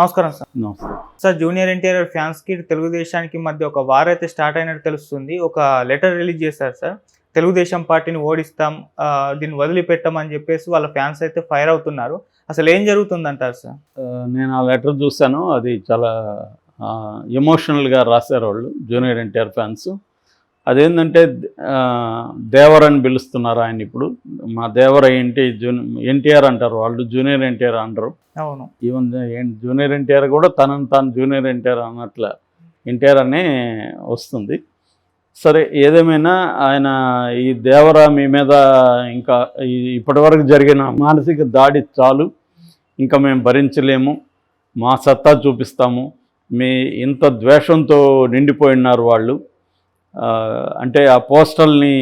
నమస్కారం సార్. నమస్తే sir junior NTR ఫ్యాన్స్కి తెలుగుదేశానికి మధ్య ఒక వార్ అయితే స్టార్ట్ అయినట్టు తెలుస్తుంది. ఒక లెటర్ రిలీజ్ చేశారు సార్. తెలుగుదేశం పార్టీని ఓడిస్తాం దీన్ని వదిలిపెట్టమని చెప్పేసి వాళ్ళ ఫ్యాన్స్ అయితే ఫైర్ అవుతున్నారు. అసలు ఏం జరుగుతుంది అంటారు సార్ నేను ఆ లెటర్ చూశాను. అది చాలా ఎమోషనల్గా రాశారు వాళ్ళు జూనియర్ ఎన్టీఆర్ ఫ్యాన్స్. అదేంటంటే దేవర్ అని పిలుస్తున్నారు ఆయన ఇప్పుడు. మా దేవర ఏంటి జూని ఎన్టీఆర్ అంటారు. వాళ్ళు జూనియర్ ఎన్టీఆర్ అంటారు. అవును. ఈవెన్ జూనియర్ ఎన్టీఆర్ కూడా తనని తాను జూనియర్ ఎన్టీఆర్ అన్నట్ల ఎన్టీఆర్ అనే వస్తుంది. సరే ఏదేమైనా ఆయన ఈ దేవర మీ మీద ఇంకా ఇప్పటివరకు జరిగిన మానసిక దాడి చాలు. ఇంకా మేము భరించలేము. మా సత్తా చూపిస్తాము. మీ ఇంత ద్వేషంతో నిండిపోయినారు వాళ్ళు. అంటే ఆ పోస్టల్ని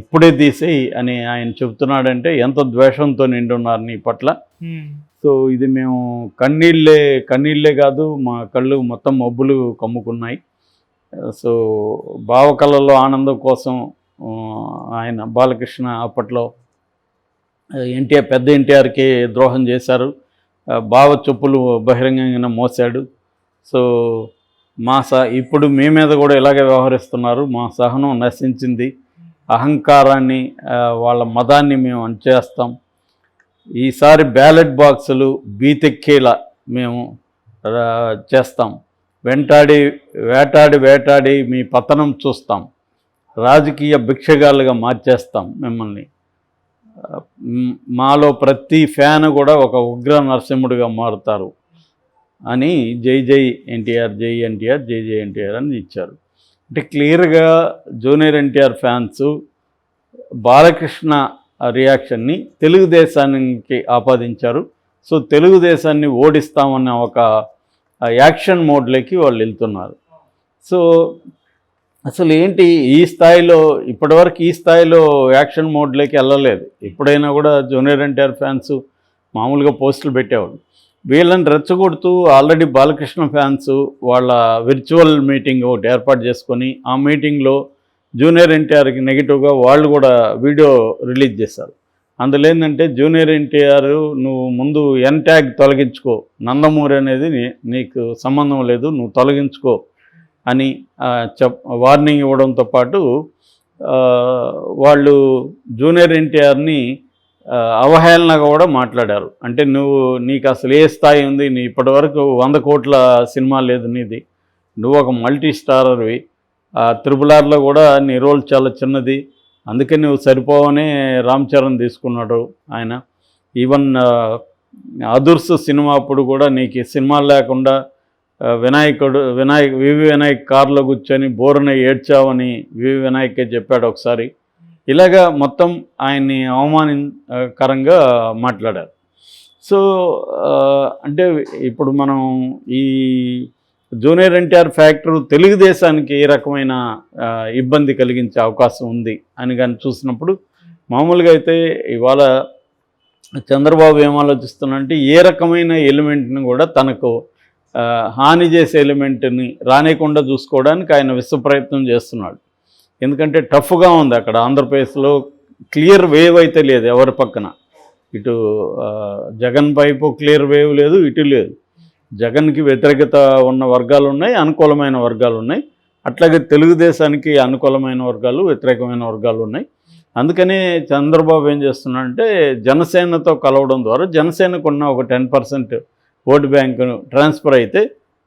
ఇప్పుడే తీసేయి అని ఆయన చెబుతున్నాడంటే ఎంత ద్వేషంతో నిండి ఉన్నారు నీ పట్ల. సో ఇది మేము కన్నీళ్ళే కన్నీళ్ళే కాదు మా కళ్ళు మొత్తం మబ్బులు కమ్ముకున్నాయి. సో భావకళలో ఆనందం కోసం ఆయన బాలకృష్ణ అప్పట్లో ఎన్టీఆర్ పెద్ద ఎన్టీఆర్కి ద్రోహం చేశారు. భావ చెప్పులు బహిరంగంగా మోసాడు. సో మా స ఇప్పుడు మీ మీద కూడా ఇలాగే వ్యవహరిస్తున్నారు. మా సహనం నశించింది. అహంకారాన్ని వాళ్ళ మతాన్ని మేము అంచేస్తాం. ఈసారి బ్యాలెట్ బాక్సులు బీతెక్కేలా మేము చేస్తాం. వెంటాడి వేటాడి వేటాడి మీ పతనం చూస్తాం. రాజకీయ భిక్షగాళ్ళుగా మార్చేస్తాం మిమ్మల్ని. మాలో ప్రతి ఫ్యాన్ కూడా ఒక ఉగ్ర నరసింహుడిగా మారుతారు. అని జై జై ఎన్టీఆర్ జై ఎన్టీఆర్ జై జై ఎన్టీఆర్ అని ఇచ్చారు. అంటే క్లియర్గా జూనియర్ ఎన్టీఆర్ ఫ్యాన్స్ బాలకృష్ణ రియాక్షన్ని తెలుగుదేశానికి ఆపాదించారు. సో తెలుగుదేశాన్ని ఓడిస్తామన్న ఒక యాక్షన్ మోడ్లోకి వాళ్ళు వెళ్తున్నారు. సో అసలు ఏంటి ఈ స్థాయిలో ఇప్పటివరకు ఈ స్థాయిలో యాక్షన్ మోడ్లోకి వెళ్ళలేదు. ఎప్పుడైనా కూడా జూనియర్ ఎన్టీఆర్ ఫ్యాన్స్ మామూలుగా పోస్టులు పెట్టేవాళ్ళు. వీళ్ళని రెచ్చగొడుతూ ఆల్రెడీ బాలకృష్ణ ఫ్యాన్స్ వాళ్ళ విర్చువల్ మీటింగ్ ఒకటి ఏర్పాటు చేసుకొని ఆ మీటింగ్లో జూనియర్ ఎన్టీఆర్కి నెగిటివ్గా వాళ్ళు కూడా వీడియో రిలీజ్ చేశారు. అందులో ఏంటంటే జూనియర్ ఎన్టీఆర్ నువ్వు ముందు ఎన్ ట్యాగ్ తొలగించుకో నందమూరి అనేది నీకు సంబంధం లేదు నువ్వు తొలగించుకో అని చెప్ వార్నింగ్ ఇవ్వడంతో పాటు వాళ్ళు జూనియర్ ఎన్టీఆర్ని అవహేళన అవహేళనగా కూడా మాట్లాడారు. అంటే నువ్వు నీకు అసలు ఏ స్థాయి ఉంది? నీ ఇప్పటివరకు వంద కోట్ల సినిమా లేదు నీది. నువ్వు ఒక మల్టీ స్టారర్వి త్రిపుల్ ఆర్లో కూడా నీ రోల్ చాలా చిన్నది. అందుకే నువ్వు సరిపోవనే రామ్ చరణ్ తీసుకున్నాడు ఆయన. ఈవెన్ అదుర్స్ సినిమా అప్పుడు కూడా నీకు సినిమాలు లేకుండా వినాయకుడు వినాయక్ వివి వినాయక్ కారులో కూర్చొని బోరున ఏడ్చావని వివి వినాయకే చెప్పాడు ఒకసారి. ఇలాగా మొత్తం ఆయన్ని అవమానకరంగా మాట్లాడారు. సో అంటే ఇప్పుడు మనం ఈ జూనియర్ ఎన్టీఆర్ ఫ్యాక్టర్ తెలుగుదేశానికి ఏ రకమైన ఇబ్బంది కలిగించే అవకాశం ఉంది అని కానీ చూసినప్పుడు మామూలుగా అయితే ఇవాళ చంద్రబాబు ఏం ఏ రకమైన ఎలిమెంట్ని కూడా తనకు హాని చేసే ఎలిమెంట్ని రానియకుండా చూసుకోవడానికి ఆయన విశ్వ ప్రయత్నం చేస్తున్నాడు. ఎందుకంటే టఫ్గా ఉంది అక్కడ ఆంధ్రప్రదేశ్లో క్లియర్ వేవ్ అయితే లేదు ఎవరి పక్కన. ఇటు జగన్ వైపు క్లియర్ వేవ్ లేదు ఇటు లేదు. జగన్కి వ్యతిరేకత ఉన్న వర్గాలు ఉన్నాయి అనుకూలమైన వర్గాలు ఉన్నాయి. అట్లాగే తెలుగుదేశానికి అనుకూలమైన వర్గాలు వ్యతిరేకమైన వర్గాలు ఉన్నాయి. అందుకని చంద్రబాబు ఏం చేస్తున్నాడంటే జనసేనతో కలవడం ద్వారా జనసేనకు ఉన్న ఒక టెన్ పర్సెంట్ ఓటు బ్యాంకును ట్రాన్స్ఫర్ అయితే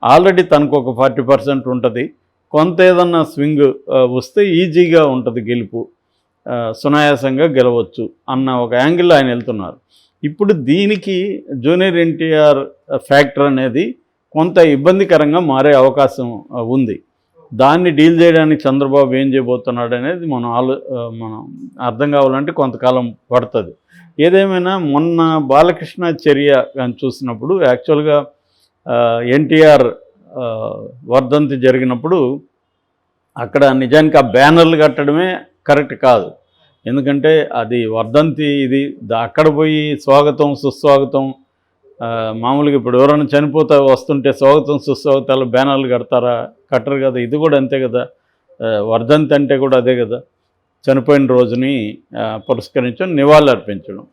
ఆల్రెడీ తనకు ఒక ఫార్టీ పర్సెంట్ ఉంటుంది. కొంత ఏదన్నా స్వింగ్ వస్తే ఈజీగా ఉంటుంది గెలుపు. సునాయాసంగా గెలవచ్చు అన్న ఒక యాంగిల్లో ఆయన వెళ్తున్నారు. ఇప్పుడు దీనికి జూనియర్ ఎన్టీఆర్ ఫ్యాక్టర్ అనేది కొంత ఇబ్బందికరంగా మారే అవకాశం ఉంది. దాన్ని డీల్ చేయడానికి చంద్రబాబు ఏం చేయబోతున్నాడు అనేది మనం ఆలో మనం అర్థం కావాలంటే కొంతకాలం పడుతుంది. ఏదేమైనా మొన్న బాలకృష్ణ చర్య అని చూసినప్పుడు యాక్చువల్గా ఎన్టీఆర్ వర్ధంతి జరిగినప్పుడు అక్కడ నిజానికి ఆ బ్యానర్లు కట్టడమే కరెక్ట్ కాదు. ఎందుకంటే అది వర్ధంతి ఇది అక్కడ పోయి స్వాగతం సుస్వాగతం మామూలుగా ఇప్పుడు ఎవరైనా చనిపోతా వస్తుంటే స్వాగతం సుస్వాగతాలు బ్యానర్లు కడతారా? కట్టరు కదా. ఇది కూడా అంతే కదా. వర్ధంతి అంటే కూడా అదే కదా. చనిపోయిన రోజుని పురస్కరించడం నివాళి అర్పించడం.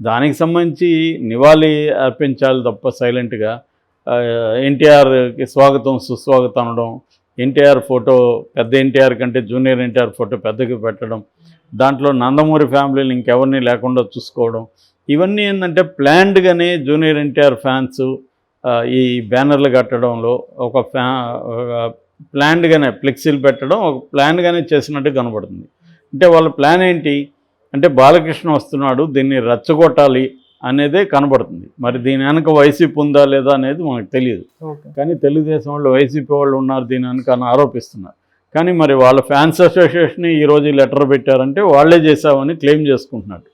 దానికి సంబంధించి నివాళి అర్పించాలి తప్ప సైలెంట్గా ఎన్టీఆర్కి స్వాగతం సుస్వాగతం అనడం ఎన్టీఆర్ ఫోటో పెద్ద ఎన్టీఆర్ కంటే జూనియర్ ఎన్టీఆర్ ఫోటో పెద్దగా పెట్టడం దాంట్లో నందమూరి ఫ్యామిలీని ఇంకెవరిని లేకుండా చూసుకోవడం ఇవన్నీ ఏంటంటే ప్లాన్డ్గానే జూనియర్ ఎన్టీఆర్ ఫ్యాన్స్ ఈ బ్యానర్లు కట్టడంలో ఒక ఫ్యా ప్లాన్డ్గానే ఫ్లెక్సీలు పెట్టడం ఒక ప్లాన్గానే చేసినట్టు కనబడుతుంది. అంటే వాళ్ళ ప్లాన్ ఏంటి? అంటే బాలకృష్ణ వస్తున్నాడు దీన్ని రెచ్చగొట్టాలి అనేదే కనబడుతుంది. మరి దీని వెనక వైసీపీ ఉందా లేదా అనేది మనకు తెలియదు. కానీ తెలుగుదేశం వాళ్ళు వైసీపీ వాళ్ళు ఉన్నారు దీని వెనక అని ఆరోపిస్తున్నారు. కానీ మరి వాళ్ళ ఫ్యాన్స్ అసోసియేషన్ ఈరోజు లెటర్ పెట్టారంటే వాళ్ళే చేశామని క్లెయిమ్ చేసుకుంటున్నారు.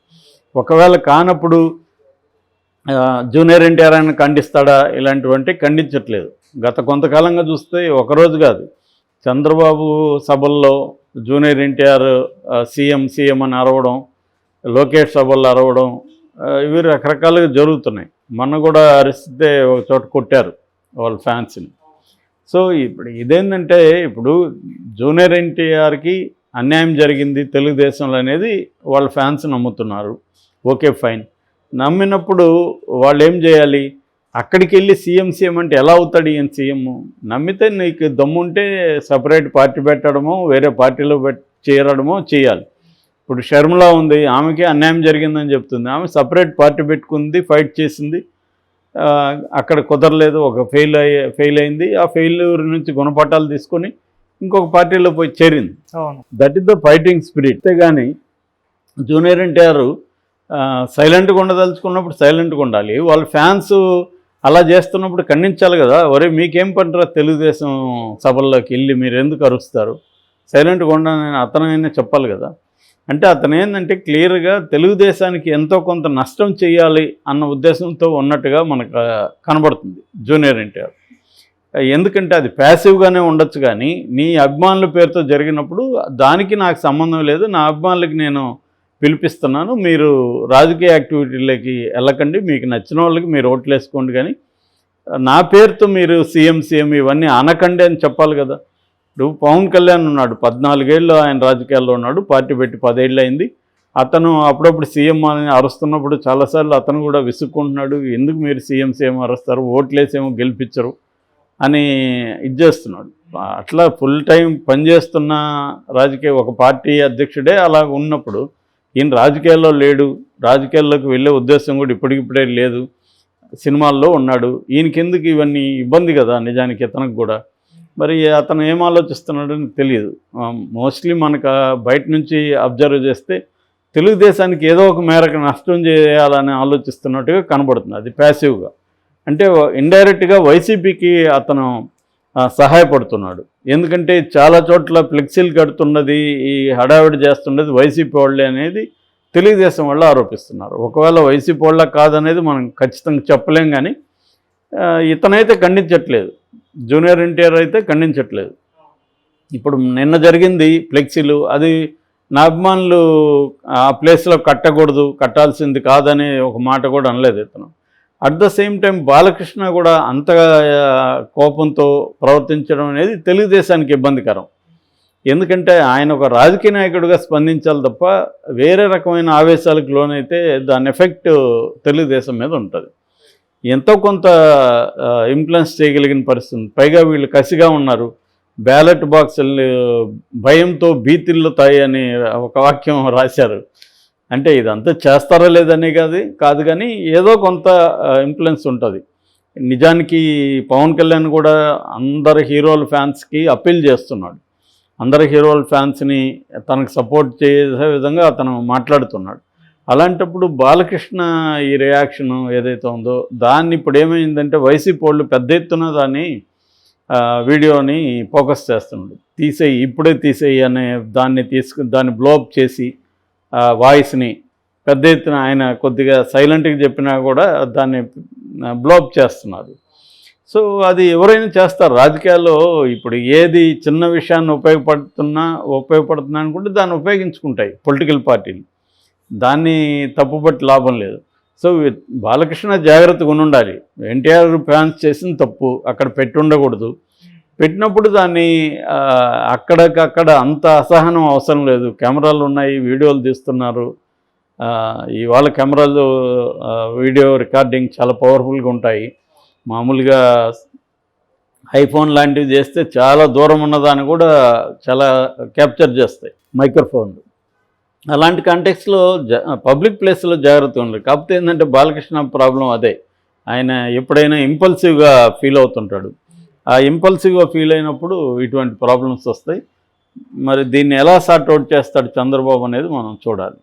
ఒకవేళ కానప్పుడు జూనియర్ ఎన్టీఆర్ అని ఖండిస్తాడా ఇలాంటివంటే ఖండించట్లేదు. గత కొంతకాలంగా చూస్తే ఒకరోజు కాదు. చంద్రబాబు సభల్లో జూనియర్ ఎన్టీఆర్ సీఎం సీఎం అని అరవడం లోకేష్ సభల్లో అరవడం ఇవి రకరకాలుగా జరుగుతున్నాయి. మొన్న కూడా అరిస్తే ఒక చోట కొట్టారు వాళ్ళ ఫ్యాన్స్ని. సో ఇప్పుడు ఇదేంటంటే ఇప్పుడు జూనియర్ ఎన్టీఆర్కి అన్యాయం జరిగింది తెలుగుదేశంలో అనేది వాళ్ళ ఫ్యాన్స్ నమ్ముతున్నారు. Okay fine. నమ్మినప్పుడు వాళ్ళు ఏం చేయాలి? అక్కడికి వెళ్ళి సీఎం సీఎం అంటే ఎలా అవుతాడు ఈయన సీఎం? నమ్మితే నీకు దమ్ముంటే సపరేట్ పార్టీ పెట్టడమో వేరే పార్టీలో పెట్ చేరడమో చేయాలి. ఇప్పుడు షర్మిల ఉంది ఆమెకి అన్యాయం జరిగిందని చెప్తుంది. ఆమె సపరేట్ పార్టీ పెట్టుకుంది ఫైట్ చేసింది. అక్కడ కుదరలేదు ఒక ఫెయిల్ అయ్యే ఫెయిల్ అయింది. ఆ ఫెయిల్యూర్ నుంచి గుణపాఠాలు తీసుకొని ఇంకొక పార్టీలో పోయి చేరింది. That is the fighting spirit కానీ జూనియర్ ఎన్టీఆర్ సైలెంట్గా ఉండదలుచుకున్నప్పుడు సైలెంట్గా ఉండాలి. వాళ్ళ ఫ్యాన్స్ అలా చేస్తున్నప్పుడు ఖండించాలి కదా. ఒరే మీకేం పంటరా తెలుగుదేశం సభల్లోకి వెళ్ళి మీరు ఎందుకు అరుస్తారు? సైలెంట్గా ఉండని అతనైనా చెప్పాలి కదా. అంటే అతను ఏంటంటే క్లియర్గా తెలుగుదేశానికి ఎంతో కొంత నష్టం చేయాలి అన్న ఉద్దేశంతో ఉన్నట్టుగా మనకు కనబడుతుంది జూనియర్ ఎన్టీఆర్. ఎందుకంటే అది ప్యాసివ్గానే ఉండొచ్చు కానీ నీ అభిమానుల పేరుతో జరిగినప్పుడు దానికి నాకు సంబంధం లేదు నా అభిమానులకి నేను పిలిపిస్తున్నాను మీరు రాజకీయ యాక్టివిటీలకి వెళ్ళకండి మీకు నచ్చిన వాళ్ళకి మీరు ఓట్లు వేసుకోండి కానీ నా పేరుతో మీరు సీఎం సీఎం ఇవన్నీ అనకండి అని చెప్పాలి కదా. ఇప్పుడు పవన్ కళ్యాణ్ ఉన్నాడు పద్నాలుగేళ్ళు ఆయన రాజకీయాల్లో ఉన్నాడు పార్టీ పెట్టి పదేళ్ళు అయింది అతను అప్పుడప్పుడు సీఎం అని అరుస్తున్నప్పుడు చాలాసార్లు అతను కూడా విసుక్కుంటున్నాడు ఎందుకు మీరు సీఎం సీఎం అరుస్తారు ఓట్లేసేమో గెలిపించరు అని ఇది చేస్తున్నాడు. అట్లా ఫుల్ టైం పనిచేస్తున్న రాజకీయ ఒక పార్టీ అధ్యక్షుడే అలా ఉన్నప్పుడు ఈయన రాజకీయాల్లో లేడు రాజకీయాల్లోకి వెళ్ళే ఉద్దేశం కూడా ఇప్పటికిప్పుడే లేదు సినిమాల్లో ఉన్నాడు. ఈయనకెందుకు ఇవన్నీ ఇబ్బంది కదా నిజానికి ఇతనికి కూడా? మరి అతను ఏం ఆలోచిస్తున్నాడని తెలియదు. మోస్ట్లీ మనకు బయట నుంచి అబ్జర్వ్ చేస్తే తెలుగుదేశానికి ఏదో ఒక మేరకు నష్టం చేయాలని ఆలోచిస్తున్నట్టుగా కనబడుతుంది. అది ప్యాసివ్గా అంటే ఇండైరెక్ట్గా వైసీపీకి అతను సహాయపడుతున్నాడు. ఎందుకంటే చాలా చోట్ల ఫ్లెక్సీలు కడుతున్నది ఈ హడావిడి చేస్తున్నది వైసీపీ వాళ్ళే అనేది తెలుగుదేశం వాళ్ళు ఆరోపిస్తున్నారు. ఒకవేళ వైసీపీ వాళ్ళ కాదనేది మనం ఖచ్చితంగా చెప్పలేం కానీ ఇతనైతే ఖండించట్లేదు. జూనియర్ ఎన్టీఆర్ అయితే ఖండించట్లేదు. ఇప్పుడు నిన్న జరిగింది ఫ్లెక్సీలు అది నా అభిమానులు ఆ ప్లేస్లో కట్టకూడదు కట్టాల్సింది కాదనే ఒక మాట కూడా అనలేదు ఇతను. At the same time Balakrishna కూడా అంత కోపంతో ప్రవర్తించడం అనేది తెలుగుదేశానికి ఇబ్బందికరం. ఎందుకంటే ఆయన ఒక రాజకీయ నాయకుడిగా స్పందించాలి తప్ప వేరే రకమైన ఆవేశాలకు లోనైతే దాని ఎఫెక్ట్ తెలుగుదేశం మీద ఉంటుంది. ఎంతో కొంత ఇన్ఫ్లుయెన్స్ చేయగలిగిన పరిస్థితి పైగా వీళ్ళు కసిగా ఉన్నారు. బ్యాలెట్ బాక్సులు భయంతో భీతిల్లుతాయి అని ఒక వాక్యం రాశారు. అంటే ఇదంతా చేస్తారా లేదని కాదు కాదు కానీ ఏదో కొంత ఇన్ఫ్లుయెన్స్ ఉంటుంది. నిజానికి పవన్ కళ్యాణ్ కూడా అందరు హీరోల ఫ్యాన్స్కి అప్పీల్ చేస్తున్నాడు. అందరు హీరోల ఫ్యాన్స్ని తనకు సపోర్ట్ చేసే విధంగా అతను మాట్లాడుతున్నాడు. అలాంటప్పుడు బాలకృష్ణ ఈ రియాక్షన్ ఏదైతే ఉందో దాన్ని ఇప్పుడు ఏమైందంటే వైసీపీ వాళ్ళు పెద్ద ఎత్తున దాన్ని వీడియోని ఫోకస్ చేస్తున్నాడు. తీసేయి ఇప్పుడే తీసేయి అనే దాన్ని తీసుకు దాన్ని బ్లోప్ చేసి వాయిస్ని పెద్ద ఎత్తున ఆయన కొద్దిగా సైలెంట్గా చెప్పినా కూడా దాన్ని బ్లోప్ చేస్తున్నారు. సో అది ఎవరైనా చేస్తారు. రాజకీయాల్లో ఇప్పుడు ఏది చిన్న విషయాన్ని ఉపయోగపడుతున్నా ఉపయోగపడుతున్నా అనుకుంటే దాన్ని ఉపయోగించుకుంటాయి పొలిటికల్ పార్టీలు. దాన్ని తప్పుబట్టి లాభం లేదు. సో బాలకృష్ణ జాగ్రత్తగా ఉండాలి ఎన్టీఆర్ ఫ్యాన్స్ చేసిన తప్పు అక్కడ పెట్టి ఉండకూడదు. పెట్టినప్పుడు దాన్ని అక్కడికక్కడ అంత అసహనం అవసరం లేదు. కెమెరాలు ఉన్నాయి వీడియోలు తీస్తున్నారు. ఇవాళ కెమెరాలు వీడియో రికార్డింగ్ చాలా పవర్ఫుల్గా ఉంటాయి. మామూలుగా ఐఫోన్ లాంటివి చేస్తే చాలా దూరం ఉన్నదాన్ని కూడా చాలా క్యాప్చర్ చేస్తాయి మైక్రోఫోన్లు. అలాంటి కాంటెక్స్లో జ పబ్లిక్ ప్లేస్లో జాగ్రత్త ఉండాలి. కాకపోతే ఏంటంటే బాలకృష్ణ ప్రాబ్లం అదే. ఆయన ఎప్పుడైనా ఇంపల్సివ్గా ఫీల్ అవుతుంటాడు. ఆ ఇంపల్సివ్గా ఫీల్ అయినప్పుడు ఇటువంటి ప్రాబ్లమ్స్ వస్తాయి. మరి దీన్ని ఎలా సార్ట్అవుట్ చేస్తాడు చంద్రబాబు అనేది మనం చూడాలి.